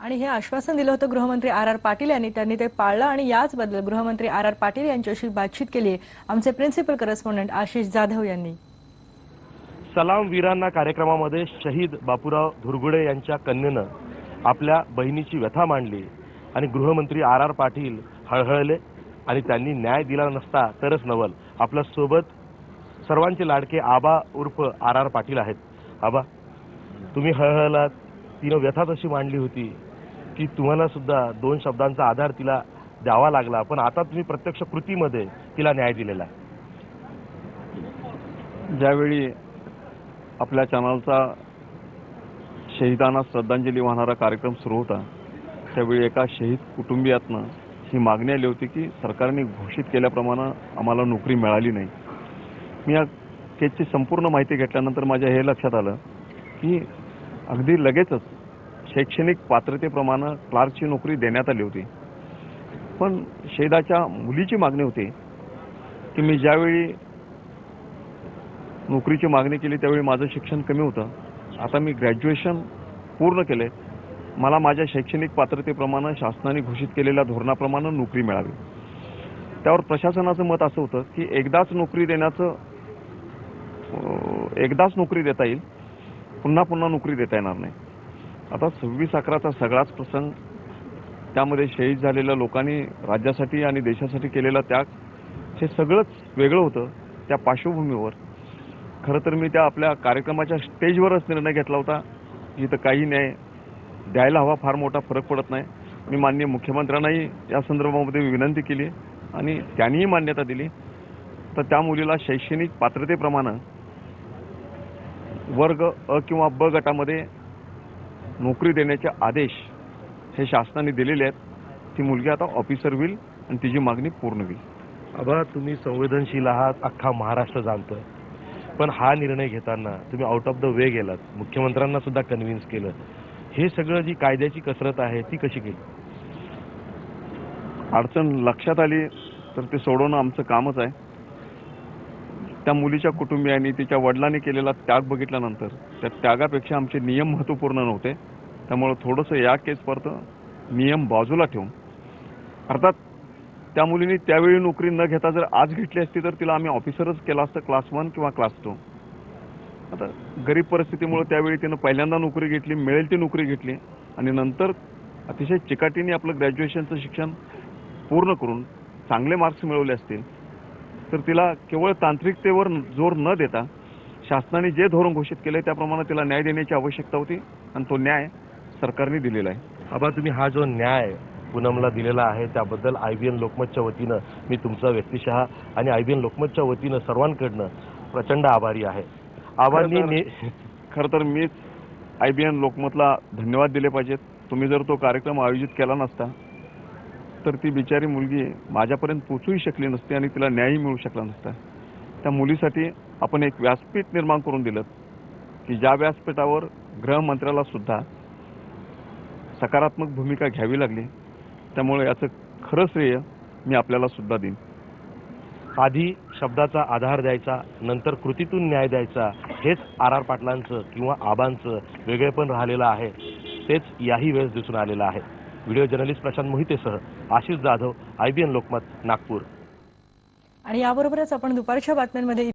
आणि हे आश्वासन दिलं होतं गृहमंत्री आर आर पाटील यांनी. त्यांनी ते पाळलं आणि याच बद्दल गृहमंत्री आर आर पाटील यांच्याशी बातचीत केली आहे. आमचे प्रिन्सिपल करस्पॉन्डंट आशिष जाधव यांनी. सलाम वीरांना कार्यक्रमामध्ये शहीद बापूराव धुरगुडे यांच्या कन्येनं आपल्या बहिणीची व्यथा मांडली आणि गृहमंत्री आर आर पाटील हळहळले आणि त्यांनी न्याय दिला नसता तरच नवल. आपल्यासोबत सर्वांचे लाडके आबा उर्फ आर आर पाटील आहेत. आबा तुम्ही हळहळलात. तिनं व्यथा तशी मांडली होती की तुम्हाला सुद्धा दोन शब्दांचा आधार तिला द्यावा लागला. पण आता तुम्ही प्रत्यक्ष कृतीमध्ये तिला न्याय दिलेला आहे. ज्यावेळी आपल्या चॅनलचा शहीदांना श्रद्धांजली वाहणारा कार्यक्रम सुरू होता त्यावेळी एका शहीद कुटुंबियातनं ही मागणी आली होती की सरकारने घोषित केल्याप्रमाणे आम्हाला नोकरी मिळाली नाही. मी या केसची संपूर्ण माहिती घेतल्यानंतर माझ्या हे लक्षात आलं की अगदी लगेचच शैक्षणिक पात्रतेप्रमाणे क्लार्कची नोकरी देण्यात आली होती. पण शेदाच्या मुलीची मागणी होती की मी ज्यावेळी नोकरीची मागणी केली त्यावेळी माझं शिक्षण कमी होतं. आता मी ग्रॅज्युएशन पूर्ण केले. मला माझ्या शैक्षणिक पात्रतेप्रमाणे शासनाने घोषित केलेल्या धोरणाप्रमाणे नोकरी मिळावी. त्यावर प्रशासनाचं मत असं होतं की एकदाच नोकरी देण्याचं एकदाच नोकरी देता येईल. पुन्हा पुन्हा नोकरी देता येणार नाही. आता सव्वीस अकराचा सगळाच प्रसंग त्यामध्ये शहीद झालेल्या लोकांनी राज्यासाठी आणि देशासाठी केलेला त्याग हे सगळंच वेगळं होतं त्या पार्श्वभूमीवर. खरं तर मी त्या आपल्या कार्यक्रमाच्या स्टेजवरच निर्णय घेतला होता. की इथं काही न्याय द्यायला हवा फार मोठा फरक पडत नाही. मी माननीय मुख्यमंत्र्यांनाही या संदर्भामध्ये विनंती केली आणि त्यांनीही मान्यता दिली. तर त्या मुलीला शैक्षणिक पात्रतेप्रमाणे वर्ग अ किंवा ब गटामध्ये नोकरी देण्याचे आदेश हे शासनाने दिलेले आहेत. ती मुलगी आता ऑफिसर होईल आणि तिची मागणी पूर्ण होईल. आबा तुम्ही संवेदनशील आहात अख्खा महाराष्ट्र जाणतोय. पण हा निर्णय घेताना तुम्ही आउट ऑफ द वे गेलात. मुख्यमंत्र्यांना सुद्धा कन्व्हिन्स केलं. हे सगळं जी कायद्याची कसरत आहे ती कशी केली? अडचण लक्षात आली तर ते सोडवणं आमचं कामच आहे. त्या मुलीच्या कुटुंबियांनी तिच्या वडिलांनी केलेला त्याग बघितल्यानंतर त्या त्यागापेक्षा आमचे नियम महत्त्वपूर्ण नव्हते. त्यामुळं थोडंसं या केसपर्यंत नियम बाजूला ठेवून. अर्थात त्या मुलीने त्यावेळी नोकरी न घेता जर आज घेतली असती तर तिला आम्ही ऑफिसरच केला असतं क्लास वन किंवा क्लास टू. आता गरीब परिस्थितीमुळे त्यावेळी तिनं पहिल्यांदा नोकरी घेतली मिळेल ती नोकरी घेतली आणि नंतर अतिशय चिकाटीने आपलं ग्रॅज्युएशनचं शिक्षण पूर्ण करून चांगले मार्क्स मिळवले असतील. तर तिला केवळ तांत्रिकतेवर जोर न देता शासनाने जे धोरण घोषित केले त्याप्रमाणे तिला न्याय देण्याची आवश्यकता होती आणि तो न्याय सरकारने दिलेला आहे. आबा तुम्ही हा जो न्याय पूनमला दिलेला आहे त्याबद्दल आय बी एन लोकमतच्या वतीनं मी तुमचा व्यक्तिशः आणि आय बी एन लोकमतच्या वतीनं सर्वांकडनं प्रचंड आभारी आहे. आबांनी खरं तर- ने- खरं तर मीच आय बी एन लोकमतला धन्यवाद दिले पाहिजेत. तुम्ही जर तो कार्यक्रम आयोजित केला नसता तर ती बिचारी मुलगी माझ्यापर्यंत पोचूही शकली नसती आणि तिला न्यायही मिळू शकला नसता. त्या मुलीसाठी आपण एक व्यासपीठ निर्माण करून दिलं. की ज्या व्यासपीठावर गृहमंत्र्याला सुद्धा सकारात्मक भूमिका घ्यावी लागली त्यामुळे याचं खरं श्रेय मी आपल्याला सुद्धा देईन. आधी शब्दाचा आधार द्यायचा नंतर कृतीतून न्याय द्यायचा हेच आर आर पाटलांचं किंवा आबांचं वेगळेपण राहिलेलं आहे. तेच याही वेळेस दिसून आलेलं आहे. Video journalist Prashant मोहितेसह Ashish Jadhav I B N Lokmat Nagpur. आणि याबरोबरच आपण दुपारच्या बातम्यांमध्ये